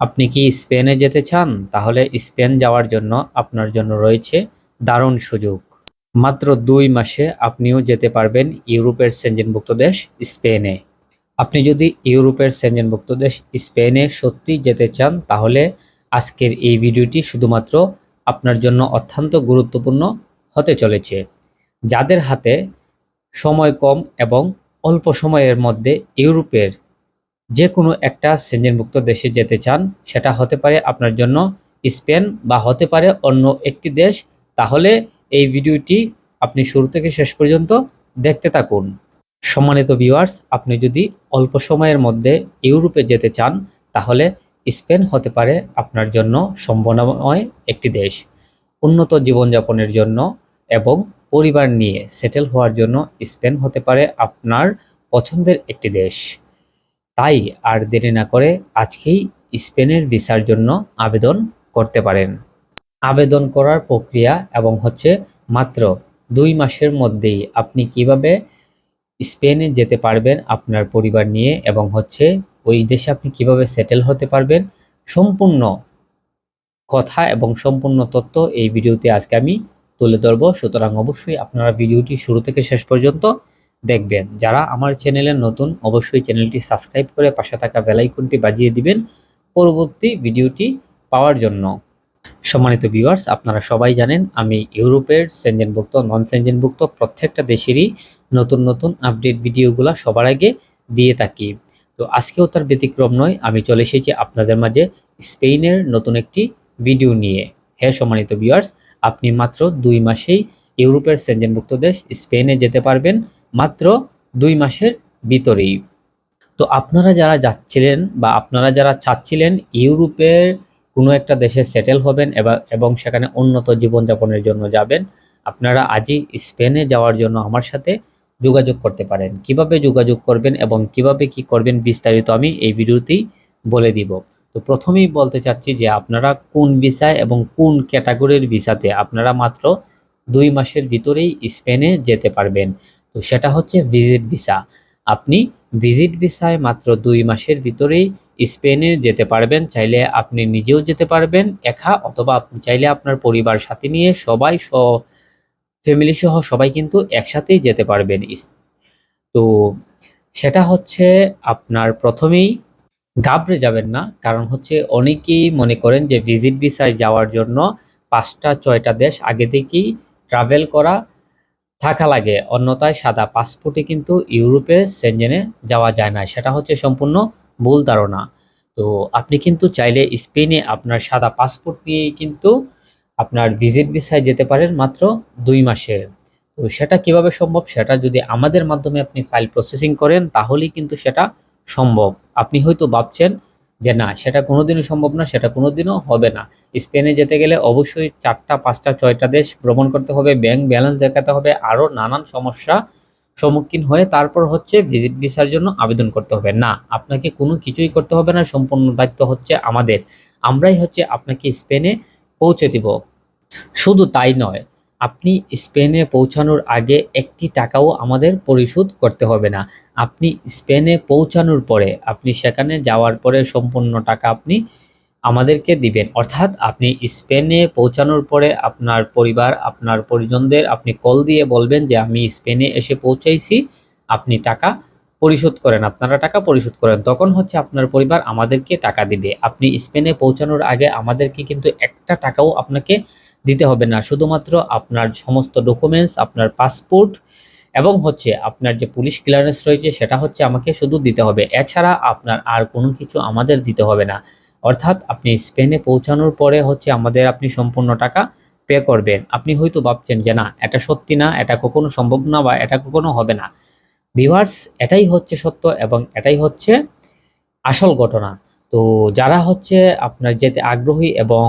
আপনি কি স্পেনে যেতে চান? তাহলে স্পেন যাওয়ার জন্য আপনার জন্য রয়েছে দারুণ সুযোগ। মাত্র দুই মাসে আপনিও যেতে পারবেন ইউরোপের সেঞ্জনভুক্ত দেশ স্পেনে। আপনি যদি ইউরোপের সেঞ্জনভুক্ত দেশ স্পেনে সত্যি যেতে চান, তাহলে আজকের এই ভিডিওটি শুধুমাত্র আপনার জন্য অত্যন্ত গুরুত্বপূর্ণ হতে চলেছে। যাদের হাতে সময় কম এবং অল্প সময়ের মধ্যে ইউরোপের যে কোনো একটা সেঞ্জনভুক্ত দেশে যেতে চান, সেটা হতে পারে আপনার জন্য স্পেন বা হতে পারে অন্য একটি দেশ। তাহলে এই ভিডিওটি আপনি শুরু থেকে শেষ পর্যন্ত দেখতে থাকুন। সম্মানিত ভিউয়ার্স আপনি যদি অল্প সময়ের মধ্যে ইউরোপে যেতে চান, তাহলে স্পেন হতে পারে আপনার জন্য সম্ভাবনাময় একটি দেশ। উন্নত জীবনযাপনের জন্য এবং পরিবার নিয়ে সেটেল হওয়ার জন্য স্পেন হতে পারে আপনার পছন্দের একটি দেশ। তাই আর দেরি না করে আজকেই স্পেনের ভিসার জন্য আবেদন করতে পারেন। আবেদন করার প্রক্রিয়া এবং হচ্ছে মাত্র দুই মাসের মধ্যেই আপনি কীভাবে স্পেনে যেতে পারবেন আপনার পরিবার নিয়ে এবং হচ্ছে ওই দেশে আপনি কীভাবে সেটেল হতে পারবেন, সম্পূর্ণ কথা এবং সম্পূর্ণ তথ্য এই ভিডিওতে আজকে আমি তুলে ধরবো। সুতরাং অবশ্যই আপনারা ভিডিওটি শুরু থেকে শেষ পর্যন্ত দেখবেন। যারা আমার চ্যানেলে নতুন, অবশ্যই চ্যানেলটি সাবস্ক্রাইব করে পাশে থাকা বেলাইকনটি বাজিয়ে দিবেন পরবর্তী ভিডিওটি পাওয়ার জন্য। সম্মানিত ভিউয়ার্স আপনারা সবাই জানেন, আমি ইউরোপের সেঞ্জেনভুক্ত নন সেঞ্জেনভুক্ত প্রত্যেকটা দেশেরই নতুন নতুন আপডেট ভিডিওগুলো সবার আগে দিয়ে থাকি। তো আজকেও তার ব্যতিক্রম নয়, আমি চলে এসেছি আপনাদের মাঝে স্পেনের নতুন একটি ভিডিও নিয়ে। হ্যাঁ সম্মানিত ভিউয়ার্স আপনি মাত্র দুই মাসেই ইউরোপের সেঞ্জেনভুক্ত দেশ স্পেনে যেতে পারবেন। মাত্র দুই মাসের ভিতরেই। তো আপনারা যারা যাচ্ছিলেন বা আপনারা যারা চাচ্ছিলেন ইউরোপের কোনো একটা দেশে সেটেল হবেন এবং সেখানে উন্নত জীবনযাপনের জন্য যাবেন, আপনারা আজই স্পেনে যাওয়ার জন্য আমার সাথে যোগাযোগ করতে পারেন। কীভাবে যোগাযোগ করবেন এবং কীভাবে কি করবেন বিস্তারিত আমি এই ভিডিওতেই বলে দিব। তো প্রথমেই বলতে চাচ্ছি যে আপনারা কোন ভিসায় এবং কোন ক্যাটাগরির ভিসাতে আপনারা মাত্র দুই মাসের ভিতরেই স্পেনে যেতে পারবেন। তো সেটা হচ্ছে ভিজিট ভিসা আপনি ভিজিট ভিসায় মাত্র দুই মাসের ভিতরেই স্পেনে যেতে পারবেন, চাইলে আপনি নিজেও যেতে পারবেন একা, অথবা আপনি চাইলে আপনার পরিবার, সাথে নিয়ে সবাই স ফ্যামিলি সহ সবাই কিন্তু একসাথেই যেতে পারবেন। তো সেটা হচ্ছে আপনার প্রথমেই ঘাবড়ে যাবেন না, কারণ হচ্ছে অনেকেই মনে করেন যে ভিজিট ভিসায় যাওয়ার জন্য পাঁচটা, ছয়টা দেশ আগে থেকেই ট্রাভেল করা থাকা লাগে। অন্যথায় সাদা পাসপোর্টে কিন্তু ইউরোপে সেনজেনে যাওয়া যায় না। সেটা হচ্ছে সম্পূর্ণ ভুল ধারণা। তো আপনি কিন্তু চাইলে স্পেনে আপনার সাদা পাসপোর্ট নিয়ে কিন্তু আপনার ভিজিট ভিসায় যেতে পারেন মাত্র দুই মাসে। তো সেটা কীভাবে সম্ভব? সেটা যদি আমাদের মাধ্যমে আপনি ফাইল প্রসেসিং করেন, তাহলেই কিন্তু সেটা সম্ভব। আপনি হয়তো ভাবছেন যে না, সেটা কোনোদিনও সম্ভব না, সেটা কোনোদিনও হবে না। স্পেনে যেতে গেলে অবশ্যই চারটা, পাঁচটা, ছয়টা দেশ ভ্রমণ করতে হবে, ব্যাংক ব্যালেন্স দেখাতে হবে, আরও নানান সমস্যা সম্মুখীন হয়ে তারপর হচ্ছে ভিজিট ভিসার জন্য আবেদন করতে হবে। না, আপনাকে কোনো কিছুই করতে হবে না, সম্পূর্ণ দায়িত্ব হচ্ছে আমাদের। আমরাই হচ্ছে আপনাকে স্পেনে পৌঁছে দিব। শুধু তাই নয় আপনি স্পেনে পৌঁছানোর আগে একটি টাকাও আমাদের পরিশোধ করতে হবে না। আপনি স্পেনে পৌঁছানোর পরে, আপনি সেখানে যাওয়ার পরে সম্পূর্ণ টাকা আপনি আমাদেরকে দিবেন। অর্থাৎ আপনি স্পেনে পৌঁছানোর পরে আপনার পরিবার, আপনার পরিজনদের আপনি কল দিয়ে বলবেন যে, আমি স্পেনে এসে পৌঁছাইছি, আপনি টাকা পরিশোধ করেন, আপনারা টাকা পরিশোধ করেন। তখন হচ্ছে আপনার পরিবার আমাদেরকে টাকা দিবে। আপনি স্পেনে পৌঁছানোর আগে আমাদেরকে কিন্তু একটা টাকাও আপনাকে দিতে হবে না। শুধুমাত্র আপনার সমস্ত ডকুমেন্টস আপনার পাসপোর্ট এবং হচ্ছে আপনার যে পুলিশ ক্লিয়ারেন্স রয়েছে সেটা হচ্ছে আমাকে শুধু দিতে হবে। এছাড়া আপনার আর কোনো কিছু আমাদের দিতে হবে না। অর্থাৎ আপনি স্পেনে পৌঁছানোর পরে হচ্ছে আমাদের আপনি সম্পূর্ণ টাকা পে করবেন। আপনি হয়তো ভাবছেন যে না, এটা সত্যি না, এটা কখনো সম্ভব না বা এটা কখনো হবে না। ভিভার্স এটাই হচ্ছে সত্য এবং এটাই হচ্ছে আসল ঘটনা। তো যারা হচ্ছে আপনার যেতে আগ্রহী এবং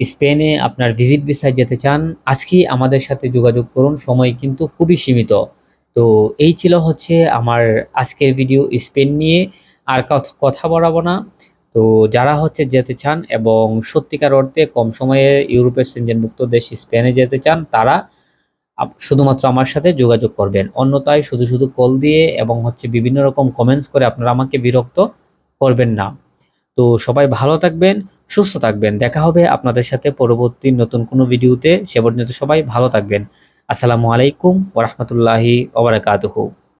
স্পেনে আপনার ভিজিট ভিসায় যেতে চান, আজকেই আমাদের সাথে যোগাযোগ করুন, সময় কিন্তু খুবই সীমিত। তো এই ছিল হচ্ছে আমার আজকের ভিডিও স্পেন নিয়ে, আর কথা বাড়াবো না। তো যারা হচ্ছে যেতে চান এবং সত্যিকার অর্থে কম সময়ে ইউরোপের সেঞ্জনভুক্ত দেশ স্পেনে যেতে চান, তারা শুধুমাত্র আমার সাথে যোগাযোগ করবেন। অন্যথায় শুধু শুধু কল দিয়ে এবং হচ্ছে বিভিন্ন রকম কমেন্টস করে আপনারা আমাকে বিরক্ত করবেন না। তো সবাই ভালো থাকবেন, সুস্থ থাকবেন। দেখা হবে আপনাদের সাথে পরবর্তী নতুন কোনো ভিডিওতে। সে পর্যন্ত সবাই ভালো থাকবেন। আসসালামু আলাইকুম ওরহমতুল্লাহি ওবরাকাতুহু